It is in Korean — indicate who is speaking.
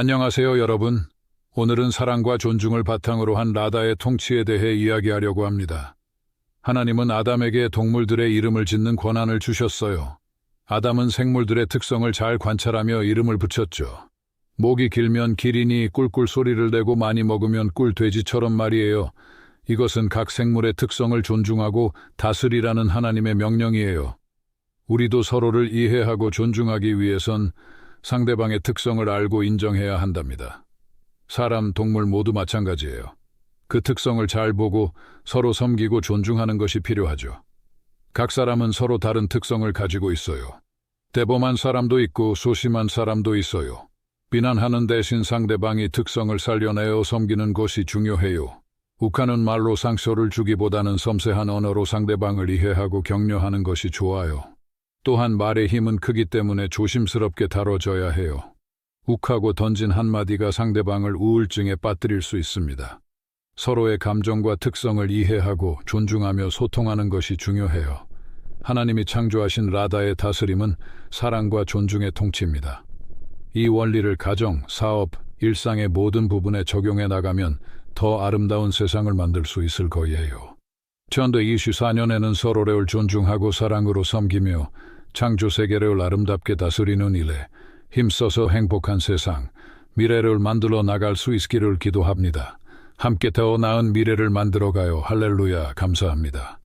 Speaker 1: 안녕하세요, 여러분. 오늘은 사랑과 존중을 바탕으로 한 라다의 통치에 대해 이야기하려고 합니다. 하나님은 아담에게 동물들의 이름을 짓는 권한을 주셨어요. 아담은 생물들의 특성을 잘 관찰하며 이름을 붙였죠. 목이 길면 기린이 꿀꿀 소리를 내고 많이 먹으면 꿀돼지처럼 말이에요. 이것은 각 생물의 특성을 존중하고 다스리라는 하나님의 명령이에요. 우리도 서로를 이해하고 존중하기 위해선 상대방의 특성을 알고 인정해야 한답니다. 사람, 동물 모두 마찬가지예요. 그 특성을 잘 보고 서로 섬기고 존중하는 것이 필요하죠. 각 사람은 서로 다른 특성을 가지고 있어요. 대범한 사람도 있고 소심한 사람도 있어요. 비난하는 대신 상대방이 특성을 살려내어 섬기는 것이 중요해요. 욱하는 말로 상처를 주기보다는 섬세한 언어로 상대방을 이해하고 격려하는 것이 좋아요. 또한 말의 힘은 크기 때문에 조심스럽게 다뤄져야 해요. 욱하고 던진 한마디가 상대방을 우울증에 빠뜨릴 수 있습니다. 서로의 감정과 특성을 이해하고 존중하며 소통하는 것이 중요해요. 하나님이 창조하신 라다의 다스림은 사랑과 존중의 통치입니다. 이 원리를 가정, 사업, 일상의 모든 부분에 적용해 나가면 더 아름다운 세상을 만들 수 있을 거예요. 1924년에는 서로를 존중하고 사랑으로 섬기며 창조 세계를 아름답게 다스리는 일에 힘써서 행복한 세상, 미래를 만들어 나갈 수 있기를 기도합니다. 함께 더 나은 미래를 만들어가요. 할렐루야. 감사합니다.